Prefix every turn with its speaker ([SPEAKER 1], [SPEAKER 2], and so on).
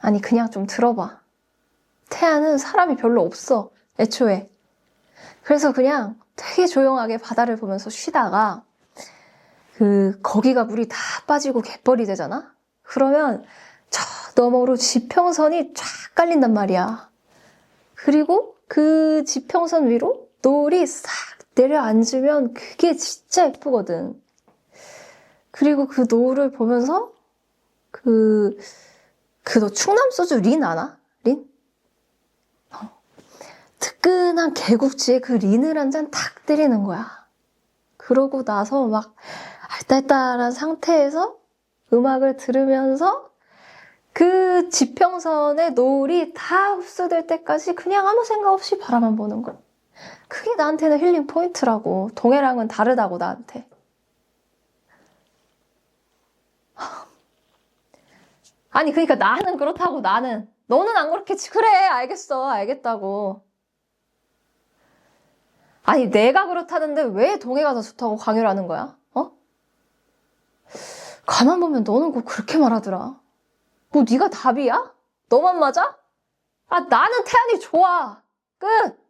[SPEAKER 1] 아니, 그냥 좀 들어봐. 태안은 사람이 별로 없어, 애초에. 그래서 그냥 되게 조용하게 바다를 보면서 쉬다가, 그, 거기가 물이 다 빠지고 갯벌이 되잖아? 그러면 저 너머로 지평선이 쫙 깔린단 말이야. 그리고 그 지평선 위로 노을이 싹 내려앉으면 그게 진짜 예쁘거든. 그리고 그 노을을 보면서 그, 그 너 충남 소주 린 아나? 린? 어. 뜨끈한 개국지에 그 린을 한 잔 탁 때리는 거야. 그러고 나서 막 알딸딸한 상태에서 음악을 들으면서 그 지평선의 노을이 다 흡수될 때까지 그냥 아무 생각 없이 바라만 보는 거. 그게 나한테는 힐링 포인트라고. 동해랑은 다르다고, 나한테. 아니, 그러니까 나는 그렇다고, 나는. 너는 안 그렇겠지. 그래, 알겠어. 알겠다고. 아니, 내가 그렇다는데 왜 동해가 더 좋다고 강요를 하는 거야? 어? 가만 보면 너는 꼭 그렇게 말하더라. 뭐 네가 답이야? 너만 맞아? 아, 나는 태안이 좋아. 끝!